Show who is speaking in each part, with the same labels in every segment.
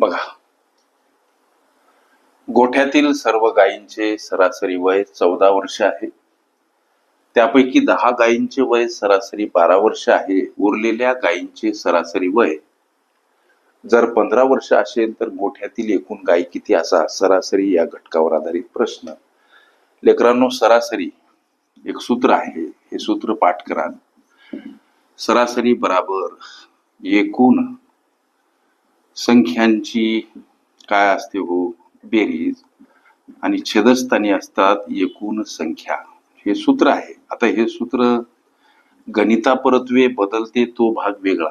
Speaker 1: बघा. गोठ्यातील सर्व गायींचे सरासरी वय चौदा वर्ष आहे. त्यापैकी दहा गायींचे वय सरासरी बारा वर्ष आहे. उरलेल्या गायींचे सरासरी वय जर पंधरा वर्ष असेल तर गोठ्यातील एकूण गायी किती असा? सरासरी या घटकावर आधारित प्रश्न. लेकरांनो सरासरी एक सूत्र आहे. हे सूत्र पाठ करा. सरासरी बराबर एकूण संख्यांची काय असते हो? बेरीज आणि छेदस्थानी असतात एकूण संख्या. हे सूत्र आहे. आता हे सूत्र गणितापरत्वे बदलते तो भाग वेगळा.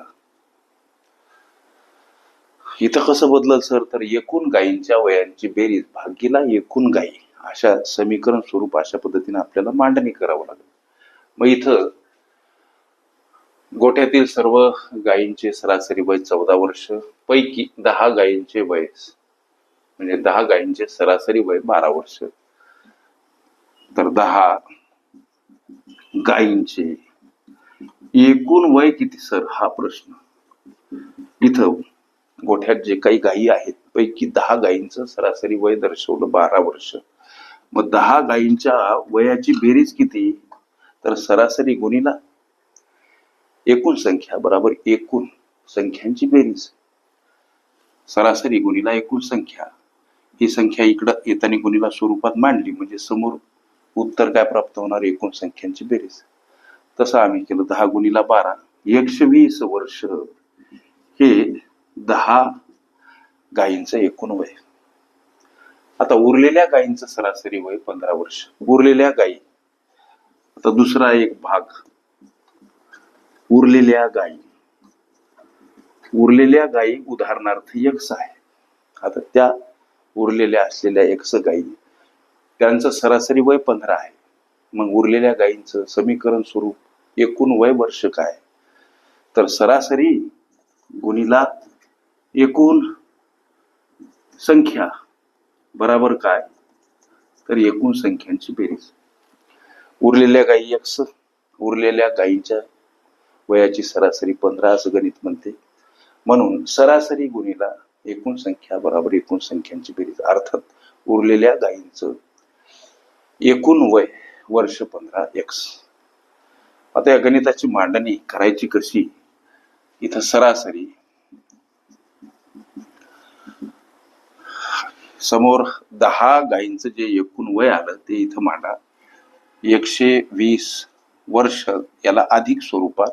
Speaker 1: इथं कसं बदलल सर? तर एकूण गायींच्या वयांची बेरीज भागीला एकूण गायी. अशा समीकरण स्वरूप अशा पद्धतीने आपल्याला मांडणी करावं लागेल. मग इथं गोठ्यातील सर्व गायींचे सरासरी वय चौदा वर्ष पैकी दहा गायींचे वय म्हणजे दहा गायींचे सरासरी वय बारा वर्ष. तर दहा गायींचे एकूण वय किती सर? हा प्रश्न. इथं गोठ्यात जे काही गायी आहेत पैकी दहा गायींचं सरासरी वय दर्शवलं बारा वर्ष. मग दहा गायींच्या वयाची बेरीज किती? तर सरासरी गुणीला एकूण संख्या बराबर एकूण संख्यांची बेरीज. सरासरी गुणीला एकूण संख्या. ही संख्या इकडं येताना गुणीला स्वरूपात मांडली म्हणजे समोर उत्तर काय प्राप्त होणार? एकूण संख्यांची बेरीज. तसं आम्ही केलं दहा गुणीला बारा. एकशे वीस वर्ष. हे दहा गायींचं एकूण वय. आता उरलेल्या गायींचं सरासरी वय पंधरा वर्ष. उरलेल्या गायी. आता दुसरा एक भाग. उरलेल्या गायी. उरलेल्या गायी उदाहरणार्थ यक्ष आहे. आता त्या उरलेल्या असलेल्या एक्स गायी त्यांचं सरासरी वय पंधरा आहे. मग उरलेल्या गायींचं समीकरण स्वरूप एकूण वय वर्ष काय? तर सरासरी गुणीला एकूण संख्या बराबर काय? तर एकूण संख्यांची बेरीज. उरलेल्या गायी एक्स उरलेल्या गायीच्या वयाची सरासरी पंधरा असं गणित म्हणते. म्हणून सरासरी गुणीला एकूण संख्या बरोबर एकूण संख्यांची बेरीज. अर्थात उरलेल्या गायींचं एकूण वय वर्ष पंधरा एक्स आता या गणिताची मांडणी करायची कशी? इथं सरासरी समोर दहा गायींचं जे एकूण वय आलं ते इथं मांडा. एकशे वीस वर्ष याला अधिक स्वरूपात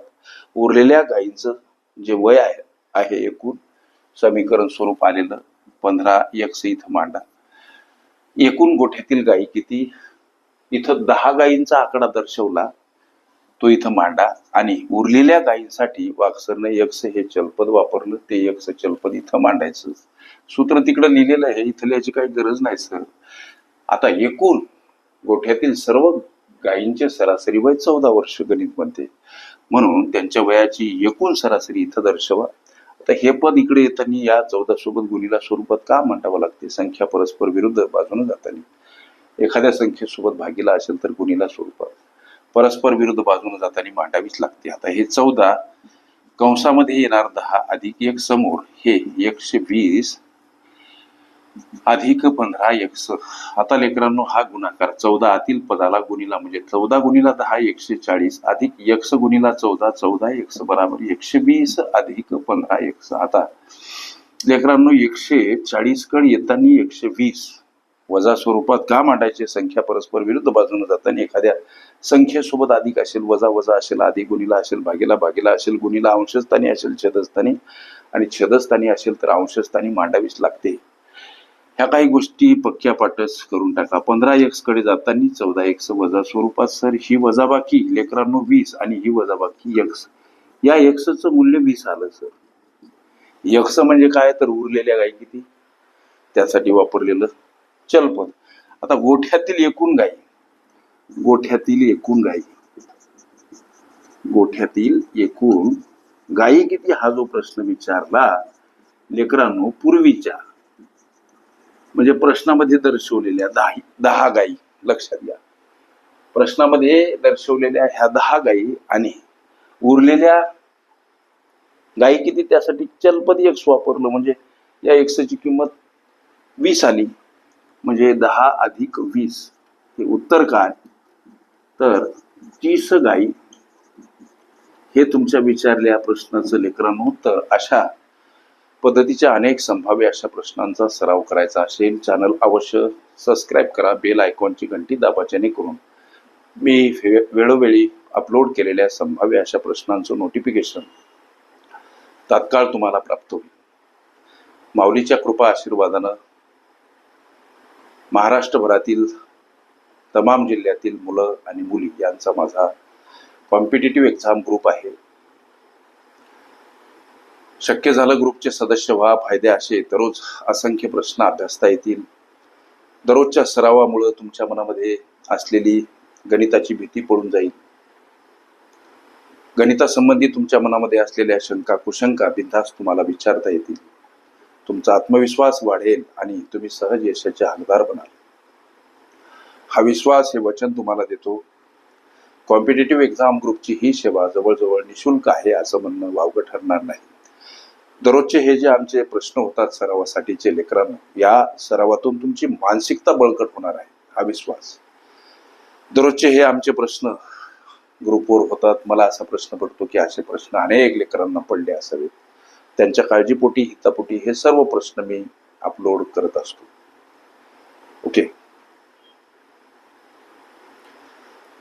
Speaker 1: उरलेल्या गायींचं जे वय आहे आहे एकूण समीकरण स्वरूप आलेलं पंधरा यक्ष इथं मांडा. एकूण गोठ्यातील गायी किती? इथं दहा गायींचा आकडा दर्शवला तो इथं मांडा. आणि उरलेल्या गायींसाठी वाक्सरनं यक्ष हे चलपद वापरलं ते यक्ष चलपद इथं मांडायचं. सूत्र तिकडं लिहिलेलं आहे इथं लिहायची काही गरज नाही सर. आता एकूण गोठ्यातील सर्व गायींचे सरासरी वय चौदा वर्ष गणित म्हणते. म्हणून त्यांच्या वयाची एकूण सरासरी इथं दर्शवा. आता हे पद इकडे येताना या चौदा सोबत गुणीला स्वरूपात का मांडावं लागते? संख्या परस्पर विरुद्ध बाजूने जाताना. एखाद्या संख्येसोबत भागीला असेल तर गुणीला स्वरूपात. परस्पर विरुद्ध बाजूने जाताना मांडावीच लागते. आता हे चौदा कंसामध्ये येणार दहा अधिक एक समोर हे एकशे वीस अधिक पंधरा एकस आता लेकरांनो हा गुणाकार चौदा आतील पदाला गुणीला म्हणजे चौदा गुणीला दहा एकशे चाळीस अधिक एकस गुणीला चौदा चौदा एकस बराबर एकशे वीस अधिक पंधरा एकस आता लेकरांनो एकशे चाळीस कड येताना एकशे वीस. वजा स्वरूपात का मांडायचे? संख्या परस्पर विरुद्ध बाजूने जाताना एखाद्या संख्येसोबत अधिक असेल वजा वजा असेल अधिक गुणीला असेल भागीला भागीला असेल गुणीला अंशस्थानी असेल छेदस्थानी. आणि छेदस्थानी असेल तर अंशस्थानी मांडावीच लागते. ह्या काही गोष्टी पक्क्या पाटच करून टाका. पंधरा एक्सकडे जाताना चौदा एक्स वजा स्वरूपात सर ही वजाबाकी लेकरांनो वीस आणि ही वजाबाकी एक्स या एक्सचं मूल्य वीस आलं सर. यक्ष म्हणजे काय? तर उरलेल्या गायी किती? त्यासाठी वापरलेलं चलपद. आता गोठ्यातील एकूण गायी गोठ्यातील एकूण गायी गोठ्यातील एकूण गायी किती? हा जो प्रश्न विचारला लेकरांनो पूर्वीच्या म्हणजे प्रश्नामध्ये दर्शवलेल्या दहा दहा गायी लक्षात घ्या. प्रश्नामध्ये दर्शवलेल्या ह्या दहा गायी आणि उरलेल्या गायी किती त्यासाठी चलपद एक्स वापरलं. म्हणजे या एक्सची किंमत वीस आली. म्हणजे दहा अधिक वीस हे उत्तर काय तर तीस गाई हे तुमच्या विचारलेल्या प्रश्नाचं लेकरांनो उत्तर अशा पद्धतीच्या अनेक संभाव्य अशा प्रश्नांचा सराव करायचा असेल चॅनल अवश्य सबस्क्राईब करा बेल आयकॉनची घंटी दाबा जेणेकरून मी वेळोवेळी अपलोड केलेल्या संभाव्य अशा प्रश्नांचं नोटिफिकेशन तात्काळ तुम्हाला प्राप्त होईल. माऊलीच्या कृपा आशीर्वादानं महाराष्ट्रभरातील तमाम जिल्ह्यातील मुलं आणि मुली यांचा माझा कॉम्पिटेटिव्ह एक्झाम ग्रुप आहे. शक्य झालं ग्रुपचे सदस्य व्हा फायदे असे दररोज असंख्य प्रश्न अभ्यासता येतील. दररोजच्या सरावामुळं तुमच्या मनामध्ये असलेली गणिताची भीती पडून जाईल. गणितासंबंधी तुमच्या मनामध्ये असलेल्या शंका कुशंका बिंदास तुम्हाला विचारता येतील. तुमचा आत्मविश्वास वाढेल आणि तुम्ही सहज यशाचे हकदार बनाल. हा विश्वास हे वचन तुम्हाला देतो. कॉम्पिटेटिव्ह एक्झाम ग्रुपची ही सेवा जवळजवळ निशुल्क आहे असं म्हणणं वावगं ठरणार नाही. दररोजचे हे जे आमचे प्रश्न होतात सरावासाठीचे लेकरांनो या सरावातून तुमची मानसिकता बळकट होणार आहे हा विश्वास. दररोजचे हे आमचे प्रश्न ग्रुपवर होतात. मला असा प्रश्न पडतो की असे प्रश्न अनेक लेकरांना पडले असावेत. त्यांच्या काळजीपोटी हितापोटी हे सर्व प्रश्न मी अपलोड करत असतो.